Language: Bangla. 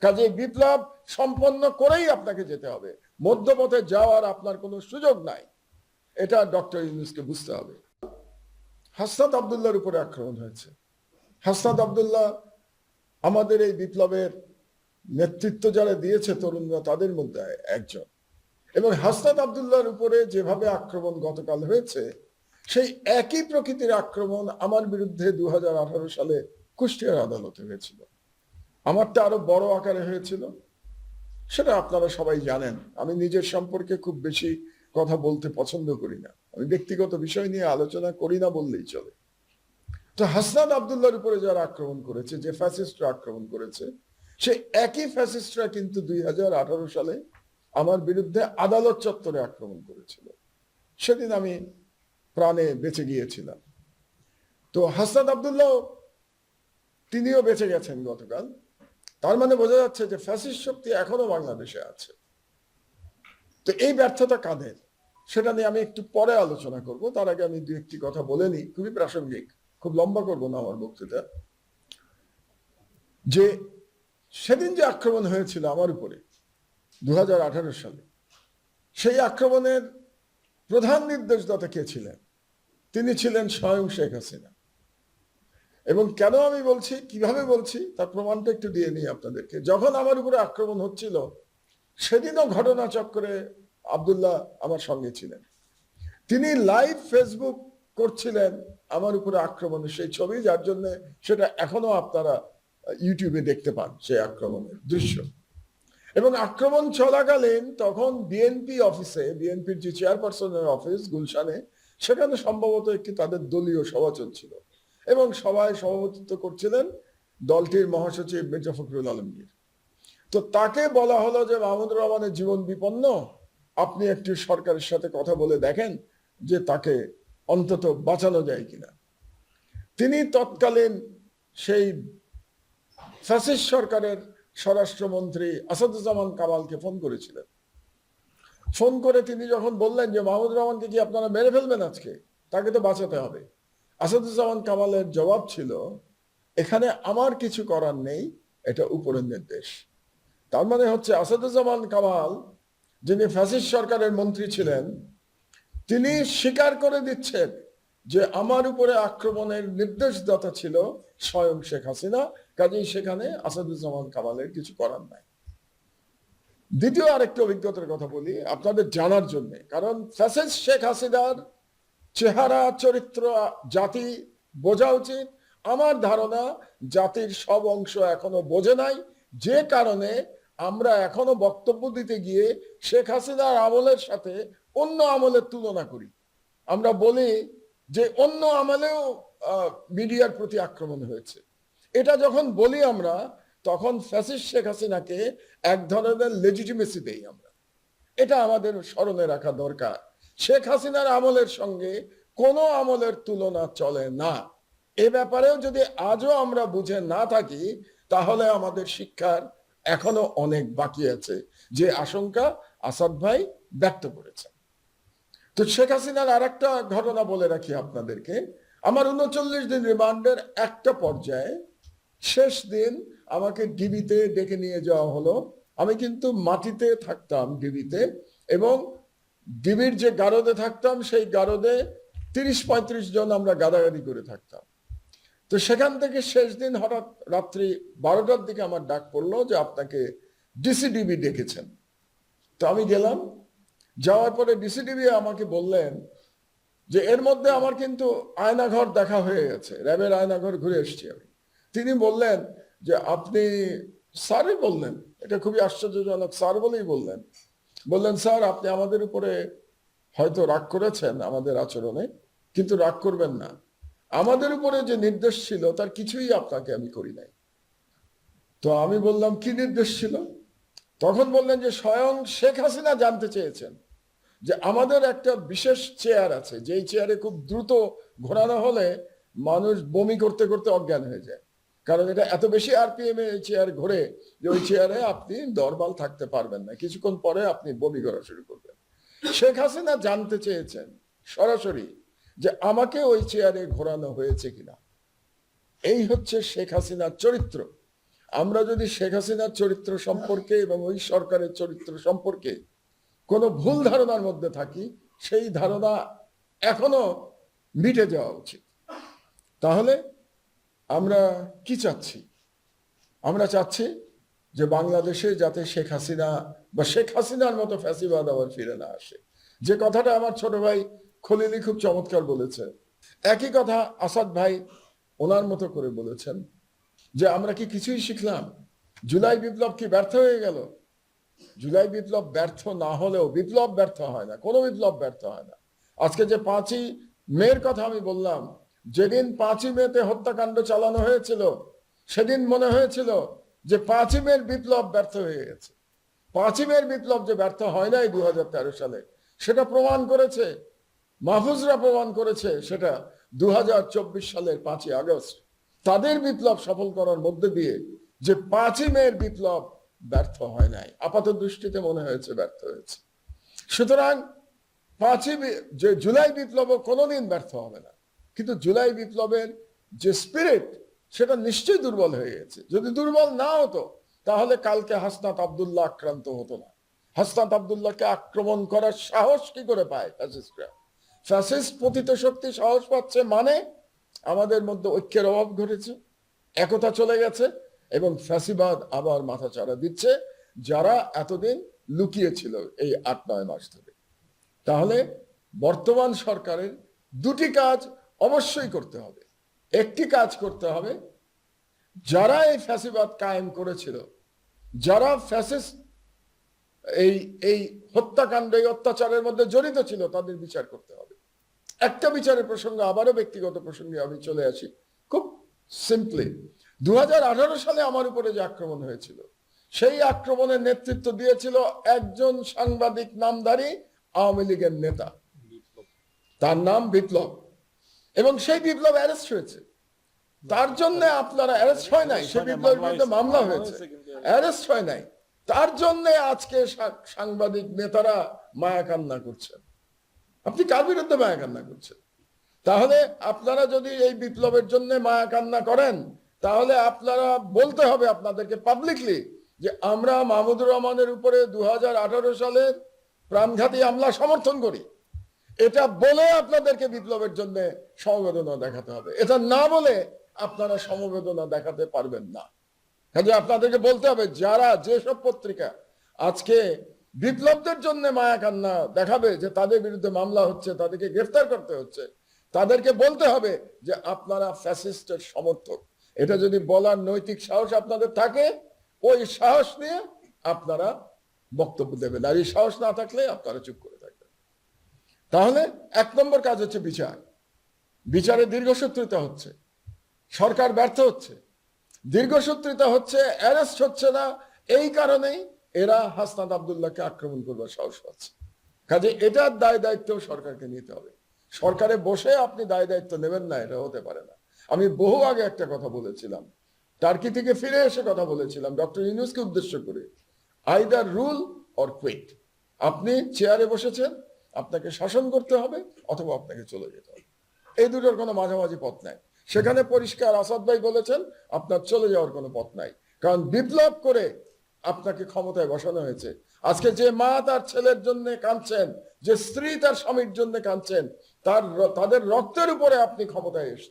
কাজে বিপ্লব সম্পন্ন করেই আপনাকে যেতে হবে। মধ্যপথে যাওয়ার আপনার কোনো সুযোগ নাই। এটা ডক্টর ইউনুসকে বুঝতে হবে। হাসনাত আবদুল্লাহর উপরে আক্রমণ হয়েছে। হাসনাত আবদুল্লাহ আমাদের এই বিপ্লবের নেতৃত্ব যারা দিয়েছে তরুণরা, তাদের মধ্যে একজন। এবং হাসনাত আবদুল্লার উপরে যেভাবে আক্রমণ গতকাল হয়েছে, সেই একই প্রকৃতির আক্রমণ আমার বিরুদ্ধে দু হাজার আঠারো সালে কুষ্টিয়ার আদালতে হয়েছিল। আমারটা আরও বড় আকারে হয়েছিল, সেটা আপনারা সবাই জানেন। আমি নিজের সম্পর্কে খুব বেশি কথা বলতে পছন্দ করি না। আমি ব্যক্তিগত বিষয় নিয়ে আলোচনা করি না বললেই চলে। তো হাসনাদ আবদুল্লাহর উপরে যারা আক্রমণ করেছে, যে ফ্যাসিস্টরা আক্রমণ করেছে, সে একই ফ্যাসিস্টরা কিন্তু দুই হাজার আঠারো সালে আমার বিরুদ্ধে আদালত চত্বরে আক্রমণ করেছিল। সেদিন আমি প্রাণে বেঁচে গিয়েছিলাম। তো হাসনাদ আবদুল্লাহ তিনিও বেঁচে গেছেন গতকাল। তার মানে বোঝা যাচ্ছে যে ফ্যাসিস্ট শক্তি এখনও বাংলাদেশে আছে। তো এই ব্যর্থতা কাদের? সেটা নিয়ে আমি একটু পরে আলোচনা করব। তার আগে আমি দু একটি কথা বলে নিই। খুবই প্রাসঙ্গিক, খুব লম্বা করব না আমার বক্তৃতা। যে সেদিন যে আক্রমণ হয়েছিল আমার উপরে দু হাজার আঠারো সালে, সেই আক্রমণের প্রধান নির্দেশদাতা কে ছিলেন? তিনি ছিলেন স্বয়ং শেখ হাসিনা। এবং কেন আমি বলছি, কীভাবে বলছি, তার প্রমাণটা একটু দিয়ে নিই আপনাদেরকে। যখন আমার উপরে আক্রমণ হচ্ছিল, সেদিনও ঘটনা চক্রে আবদুল্লাহ আমার সঙ্গে ছিলেন। তিনি লাইভ ফেসবুক করছিলেন আমার উপরে আক্রমণের সেই ছবি, যার জন্য সেটা এখনও আপনারা ইউটিউবে দেখতে পান সেই আক্রমণের দৃশ্য। এবং আক্রমণ চলাকালীন তখন বিএনপি অফিসে বিএনপির যে চেয়ারপারসনের অফিস গুলশানে, সেখানে সম্ভবত একটি তাদের দলীয় সভা চলছিল এবং সবাই সভাপতিত্ব করছিলেন দলটির মহাসচিব মির্জা ফখরুল আলমগীর। তো তাকে বলা হলো যে মাহমুদুর রহমানের জীবন বিপন্ন। আপনি একটি সরকারের সাথে কথা বলে দেখেন যে তাকে অন্তত বাঁচানো যায় কিনা। তিনি তৎকালীন সেই ফ্যাসিস্ট সরকারের স্বরাষ্ট্রমন্ত্রী আসাদুজ্জামান কামালকে ফোন করেছিলেন। ফোন করে তিনি যখন বললেন যে, মাহমুদুর রহমানকে কি আপনারা মেরে ফেলবেন আজকে? তাকে তো বাঁচাতে হবে। আসাদুজ্জামান কামালের জবাব ছিল, এখানে আমার কিছু করার নেই, এটা উপরের নির্দেশ। তার মানে হচ্ছে আসাদুজ্জামান কামাল, যিনি ফ্যাসিস সরকারের মন্ত্রী ছিলেন, তিনি স্বীকার করে দিচ্ছেন যে আমার উপরে আক্রমণের নির্দেশদাতা ছিল স্বয়ং শেখ হাসিনা, কাজেই সেখানে আসাদুজ্জামান কামালের কিছু করার নাই। দ্বিতীয় আরেকটি অভিজ্ঞতার কথা বলি, আপনাদের জানার জন্য। কারণ ফ্যাসিস্ট শেখ হাসিনার চেহারা, চরিত্র, জাতি বোঝা উচিত। আমার ধারণা, জাতির সব অংশ এখনও বোঝে নাই। যে কারণে আমরা এখনও বক্তব্য দিতে গিয়ে শেখ হাসিনার আমলের সাথে অন্য আমলের তুলনা করি। আমরা বলি যে অন্য আমলেও মিডিয়ার প্রতি আক্রমণ হয়েছে। এটা যখন বলি আমরা, তখন ফ্যাসিস্ট শেখ হাসিনাকে এক ধরনের লেজিটিমেসি দেই আমরা। এটা আমাদের স্মরণে রাখা দরকার। শেখ হাসিনার আমলের সঙ্গে কোনো আমলের তুলনা চলে না। এ ব্যাপারেও যদি আজও আমরা বুঝে না থাকি, তাহলে আমাদের শিক্ষার এখনও অনেক বাকি আছে, যে আশঙ্কা আসাদ ভাই ব্যক্ত করেছেন। তো শেখ হাসিনার আর একটা ঘটনা বলে রাখি আপনাদেরকে। আমার উনচল্লিশ দিন রিমান্ডের একটা পর্যায়ে শেষ দিন আমাকে ডিবিতে ডেকে নিয়ে যাওয়া হলো। আমি কিন্তু মাটিতে থাকতাম ডিবিতে এবং ডিবির যে গারদে থাকতাম, সেই গারদে তিরিশ পঁয়ত্রিশ জন আমরা গাদাগাদি করে থাকতাম। তো সেখান থেকে শেষ দিন হঠাৎ রাত্রি বারোটার দিকে আমার ডাক পড়ল যে আপনাকে ডিসিডিবি ডেকেছেন। তো আমি গেলাম। যাওয়ার পরে ডিসিডিবি আমাকে বললেন যে, এর মধ্যে আমার কিন্তু আয়নাঘর দেখা হয়ে গেছে। র্যাবের আয়নাঘর ঘুরে এসছি আমি। তিনি বললেন যে, আপনি স্যারই বললেন। এটা খুবই আশ্চর্যজনক, স্যার বলেই বললেন। বললেন, স্যার, আপনি আমাদের উপরে হয়তো রাগ করেছেন আমাদের আচরণে, কিন্তু রাগ করবেন না। আমাদের উপরে যে নির্দেশ ছিল, তার কিছুই আপনাকে আমি করি নাই। তো আমি বললাম, কি নির্দেশ ছিল? তখন বললেন যে, স্বয়ং শেখ হাসিনা জানতে চেয়েছেন যে, আমাদের একটা বিশেষ চেয়ার আছে, যেই চেয়ারে খুব দ্রুত ঘোরানো হলে মানুষ বমি করতে করতে অজ্ঞান হয়ে যায়। কারণ এটা এত বেশি আরপিএম এ চেয়ার ঘোরে যে ওই চেয়ারে আপনি দরবাল থাকতে পারবেন না। কিছুক্ষণ পরে আপনি বমি করা শুরু করবেন। শেখ হাসিনা জানতে চেয়েছেন সরাসরি যে আমাকে ওই চেয়ারে ঘোরানো হয়েছে কিনা। এই হচ্ছে শেখ হাসিনার চরিত্র। আমরা যদি শেখ হাসিনার চরিত্র সম্পর্কে এবং ওই সরকারের চরিত্র সম্পর্কে কোনো ভুল ধারণার মধ্যে থাকি, সেই ধারণা এখনও মিটে যাওয়া উচিত। তাহলে আমরা কি চাচ্ছি? আমরা চাচ্ছি যে বাংলাদেশে যাতে শেখ হাসিনা বা শেখ হাসিনার মতো ফ্যাসিবাদ আবার ফিরে না আসে। যে কথাটা আমার ছোট ভাই খলিলি খুব চমৎকার বলেছে একই কথা আসাদ ভাই ওনার মতো করে বলেছেন যে, আমরা কি কিছুই শিখলাম? জুলাই বিপ্লব কি ব্যর্থ হয়ে গেল? জুলাই বিপ্লব ব্যর্থ না হলেও বিপ্লব ব্যর্থ হয় না। কোনো বিপ্লব ব্যর্থ হয় না। আজকে যে পাঁচই মেয়ের কথা আমি বললাম যেদিন পাঁচই মেতে হত্যাকাণ্ড চালানো হয়েছিল, সেদিন মনে হয়েছিল যে পাঁচই মের বিপ্লব ব্যর্থ হয়ে গেছে। পাঁচই মের বিপ্লব যে ব্যর্থ হয় নাই দুই হাজার তেরো সালে, সেটা প্রমাণ করেছে, মাহফুজরা প্রমাণ করেছে সেটা দুই হাজার চব্বিশ সালের পাঁচই আগস্ট। তাদের বিপ্লব সফল করার মধ্যে দিয়ে যে পাঁচই মেয়ের বিপ্লব ব্যর্থ হয় নাই, আপাত দৃষ্টিতে মনে হয়েছে ব্যর্থ হয়েছে। সুতরাং পাঁচই যে জুলাই বিপ্লব কোনোদিন ব্যর্থ হবে না। কিন্তু জুলাই বিপ্লবের যে স্পিরিট সেটা নিশ্চয়ই দুর্বল হয়ে গেছে। যদি দুর্বল না হতো, তাহলে কালকে হাসনাত আবদুল্লাহ আক্রান্ত হতো না। হাসনাত আবদুল্লাহকে আক্রমণ করার সাহস কি করে পায় ফ্যাসিস্টরা ফ্যাসিস্ট পতিত শক্তি সাহস পাচ্ছে মানে আমাদের মধ্যে ঐক্যের অভাব ঘটেছে, একতা চলে গেছে, এবং ফ্যাসিবাদ আবার মাথা চাড়া দিচ্ছে, যারা এতদিন লুকিয়েছিল এই আট, নয় মাস ধরে। তাহলে বর্তমান সরকারের দুটি কাজ অবশ্যই করতে হবে। একটি কাজ করতে হবে। যারা এই ফ্যাসিবাদ কায়েম করেছিল, যারা ফ্যাসিস এই এই হত্যাকাণ্ড, এই অত্যাচারের মধ্যে জড়িত ছিল, তাদের বিচার করতে হবে। একটা বিচারের প্রসঙ্গে, আবারও ব্যক্তিগত প্রসঙ্গে আমি চলে আসি। খুব সিম্পলি দু হাজার আঠারো সালে আমার উপরে যে আক্রমণ হয়েছিল, সেই আক্রমণের নেতৃত্ব দিয়েছিল একজন সাংবাদিক নামধারী আওয়ামী লীগের নেতা। তার নাম বিপ্লব। এবং সেই বিপ্লব অ্যারেস্ট হয়েছে। তার জন্য আপনারা অ্যারেস্ট হয় নাই। সে বিপ্লবের বিরুদ্ধে মামলা হয়েছে। অ্যারেস্ট হয় নাই। তার জন্য আজকে সাংবাদিক নেতারা মায়া কান্না করছেন। আপনি কার বিরুদ্ধে মায়া কান্না করছেন? তাহলে আপনারা যদি এই বিপ্লবের জন্য মায়া কান্না করেন তাহলে আপনারা বলতে হবে আপনাদেরকে পাবলিকলি যে আমরা মাহমুদুর রহমানের উপরে দু হাজার আঠারো সালের প্রাণঘাতী হামলা সমর্থন করি। এটা বলে আপনাদেরকে বিপ্লবের জন্য সমবেদনা দেখাতে হবে। এটা না বলে আপনারা সমবেদনা দেখাতে পারবেন না। কাজে আপনাদেরকে বলতে হবে, যারা যেসব পত্রিকা আজকে বিপ্লবদের জন্য মায়া কান্না দেখাবে যে তাদের বিরুদ্ধে মামলা হচ্ছে, তাদেরকে গ্রেফতার করতে হচ্ছে, তাদেরকে বলতে হবে যে আপনারা ফ্যাসিস্টের সমর্থক। এটা যদি বলার নৈতিক সাহস আপনাদের থাকে, ওই সাহস নিয়ে আপনারা বক্তব্য দেবেন। আর এই সাহস না থাকলে আপনারা চুপ তাহলে এক নম্বর কাজ হচ্ছে বিচার। বিচারে দীর্ঘসূত্রিতা হচ্ছে। সরকার ব্যর্থ হচ্ছে। দীর্ঘসূত্রিতা হচ্ছে, অ্যারেস্ট হচ্ছে না। এই কারণেই এরা হাসনাত আবদুল্লাহকে আক্রমণ করবার সাহস পাচ্ছে। কাজে এটার দায় দায়িত্ব সরকারকে নিতে হবে। সরকারে বসে আপনি দায় দায়িত্ব নেবেন না, এটা হতে পারে না। আমি বহু আগে একটা কথা বলেছিলাম। টার্কি থেকে ফিরে এসে কথা বলেছিলাম, ডক্টর ইউনুসকে উদ্দেশ্য করে। Either rule or quit. আপনি চেয়ারে বসেছেন আপনাকে শাসন করতে হবে অথবা আপনাকে চলে যেতে হবে। এই দুটোর কোনো মাঝামাঝি পথ নাই। সেখানে পরিষ্কার আসাদ ভাই বলেছেন, আপনার চলে যাওয়ার কোনো পথ নাই। কারণ বিপ্লব করে আপনাকে ক্ষমতায় বসানো হয়েছে। আজকে যে মা তার ছেলের জন্য কাঁদছেন, যে স্ত্রী তার স্বামীর জন্য কাঁদছেন, তার তাদের রক্তের উপরে আপনি ক্ষমতায় এসেছেন।